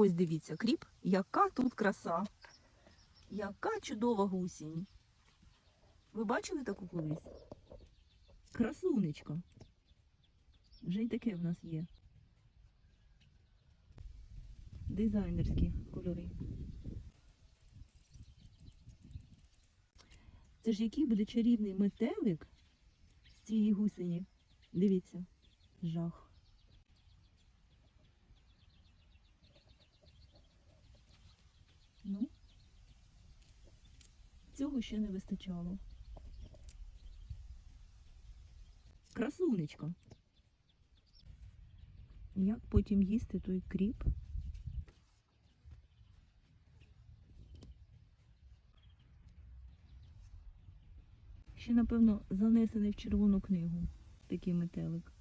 Ось дивіться, кріп, яка тут краса. Яка чудова гусінь. Ви бачили таку колись? Красунечка. Вже й таке в нас є. Дизайнерські кольори. Це ж який буде чарівний метелик з цієї гусені. Дивіться, жах. Цього ще не вистачало. Красунечка. Як потім їсти той кріп? Ще, напевно, занесений в червону книгу такий метелик.